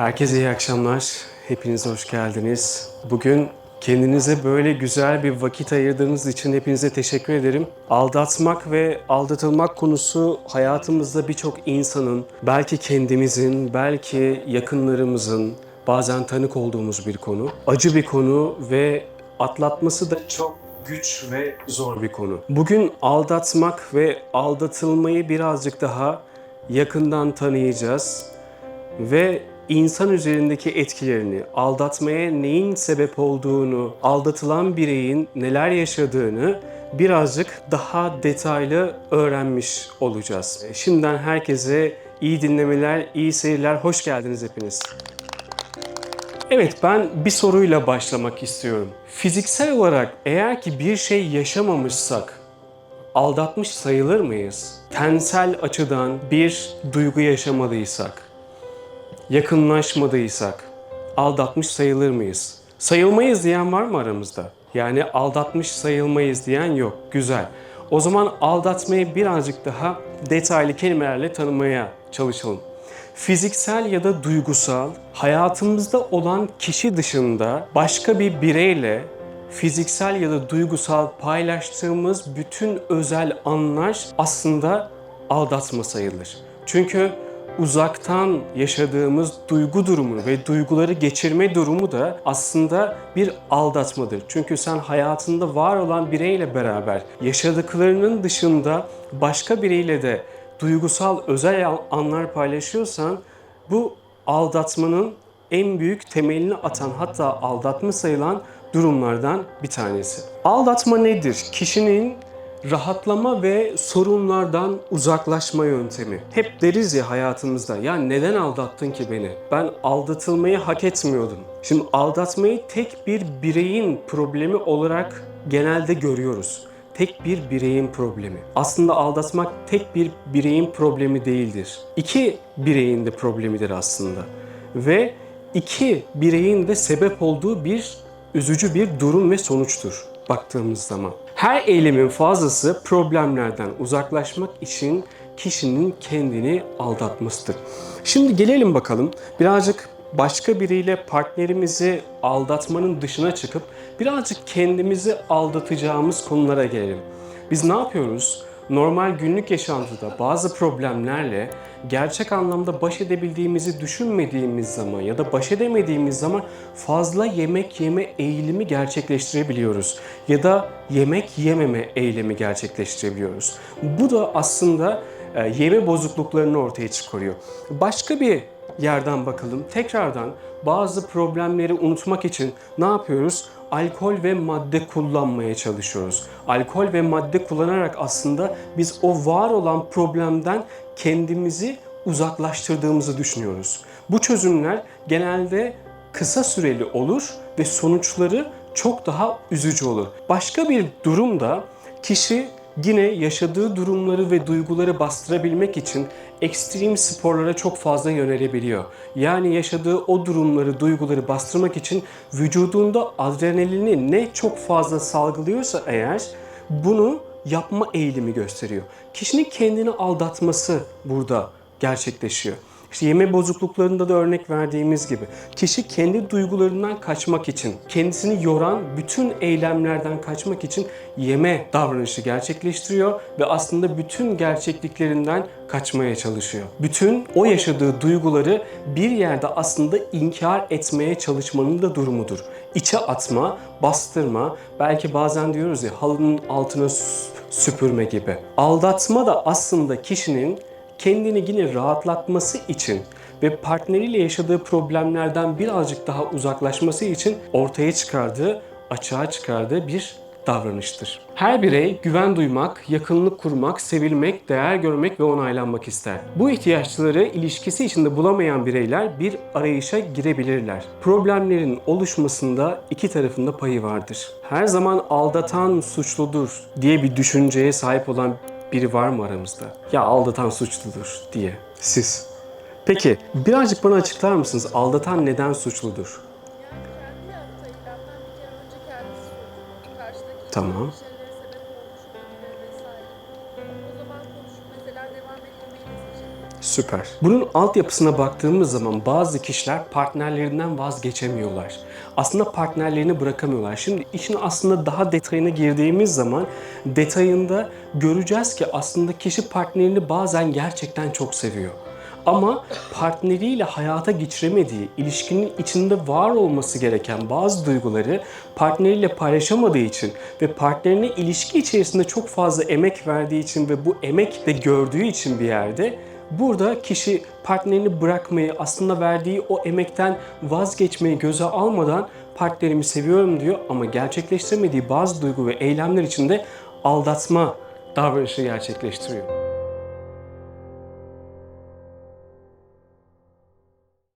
Herkese iyi akşamlar. Hepiniz hoş geldiniz. Bugün kendinize böyle güzel bir vakit ayırdığınız için hepinize teşekkür ederim. Aldatmak ve aldatılmak konusu hayatımızda birçok insanın, belki kendimizin, belki yakınlarımızın bazen tanık olduğumuz bir konu. Acı bir konu ve atlatması da çok güç ve zor bir konu. Bugün aldatmak ve aldatılmayı birazcık daha yakından tanıyacağız ve insan üzerindeki etkilerini, aldatmaya neyin sebep olduğunu, aldatılan bireyin neler yaşadığını birazcık daha detaylı öğrenmiş olacağız. Şimdiden herkese iyi dinlemeler, iyi seyirler, hoş geldiniz hepiniz. Evet ben bir soruyla başlamak istiyorum. Fiziksel olarak eğer ki bir şey yaşamamışsak aldatmış sayılır mıyız? Tensel açıdan bir duygu yaşamadıysak, yakınlaşmadıysak aldatmış sayılır mıyız? Sayılmayız diyen var mı aramızda? Yani aldatmış sayılmayız diyen yok. Güzel. O zaman aldatmayı birazcık daha detaylı kelimelerle tanımaya çalışalım. Fiziksel ya da duygusal hayatımızda olan kişi dışında başka bir bireyle fiziksel ya da duygusal paylaştığımız bütün özel anlar aslında aldatma sayılır. Çünkü uzaktan yaşadığımız duygu durumu ve duyguları geçirme durumu da aslında bir aldatmadır. Çünkü sen hayatında var olan bireyle beraber yaşadıklarının dışında başka biriyle de duygusal özel anlar paylaşıyorsan bu aldatmanın en büyük temelini atan hatta aldatma sayılan durumlardan bir tanesi. Aldatma nedir? Kişinin rahatlama ve sorunlardan uzaklaşma yöntemi. Hep deriz ya hayatımızda ya neden aldattın ki beni? Ben aldatılmayı hak etmiyordum. Şimdi aldatmayı tek bir bireyin problemi olarak genelde görüyoruz. Tek bir bireyin problemi. Aslında aldatmak tek bir bireyin problemi değildir. İki bireyin de problemidir aslında. Ve iki bireyin de sebep olduğu bir üzücü bir durum ve sonuçtur baktığımız zaman. Her eylemin fazlası problemlerden uzaklaşmak için kişinin kendini aldatmasıdır. Şimdi gelelim bakalım birazcık başka biriyle partnerimizi aldatmanın dışına çıkıp birazcık kendimizi aldatacağımız konulara gelelim. Biz ne yapıyoruz? Normal günlük yaşantıda bazı problemlerle gerçek anlamda baş edebildiğimizi düşünmediğimiz zaman ya da baş edemediğimiz zaman fazla yemek yeme eğilimi gerçekleştirebiliyoruz. Ya da yemek yememe eylemi gerçekleştirebiliyoruz. Bu da aslında e, yeme bozukluklarını ortaya çıkarıyor. Başka bir yerden bakalım. Tekrardan bazı problemleri unutmak için ne yapıyoruz? Alkol ve madde kullanmaya çalışıyoruz. Alkol ve madde kullanarak aslında biz o var olan problemden kendimizi uzaklaştırdığımızı düşünüyoruz. Bu çözümler genelde kısa süreli olur ve sonuçları çok daha üzücü olur. Başka bir durumda kişi yine yaşadığı durumları ve duyguları bastırabilmek için ekstrem sporlara çok fazla yönelebiliyor. Yani yaşadığı o durumları, duyguları bastırmak için vücudunda adrenalini ne çok fazla salgılıyorsa eğer bunu yapma eğilimi gösteriyor. Kişinin kendini aldatması burada gerçekleşiyor. İşte yeme bozukluklarında da örnek verdiğimiz gibi kişi kendi duygularından kaçmak için, kendisini yoran bütün eylemlerden kaçmak için yeme davranışı gerçekleştiriyor ve aslında bütün gerçekliklerinden kaçmaya çalışıyor. Bütün o yaşadığı duyguları bir yerde aslında inkar etmeye çalışmanın da durumudur. İçe atma, bastırma, belki bazen diyoruz ya halının altına süpürme gibi. Aldatma da aslında kişinin kendini yine rahatlatması için ve partneriyle yaşadığı problemlerden birazcık daha uzaklaşması için ortaya çıkardığı, açığa çıkardığı bir davranıştır. Her birey güven duymak, yakınlık kurmak, sevilmek, değer görmek ve onaylanmak ister. Bu ihtiyaçları ilişkisi içinde bulamayan bireyler bir arayışa girebilirler. Problemlerin oluşmasında iki tarafında payı vardır. Her zaman aldatan suçludur diye bir düşünceye sahip olan biri var mı aramızda? Ya aldatan suçludur diye. Siz. Peki birazcık bana açıklar mısınız? Aldatan neden suçludur? Kendi Süper. Bunun altyapısına baktığımız zaman bazı kişiler partnerlerinden vazgeçemiyorlar. Aslında partnerlerini bırakamıyorlar. Şimdi işin aslında daha detayına girdiğimiz zaman detayında göreceğiz ki aslında kişi partnerini bazen gerçekten çok seviyor. Ama partneriyle hayata geçiremediği, ilişkinin içinde var olması gereken bazı duyguları partneriyle paylaşamadığı için ve partnerine ilişki içerisinde çok fazla emek verdiği için ve bu emek de gördüğü için bir yerde burada kişi partnerini bırakmayı, aslında verdiği o emekten vazgeçmeyi göze almadan partnerimi seviyorum diyor ama gerçekleştiremediği bazı duygu ve eylemler içinde aldatma davranışı gerçekleştiriyor.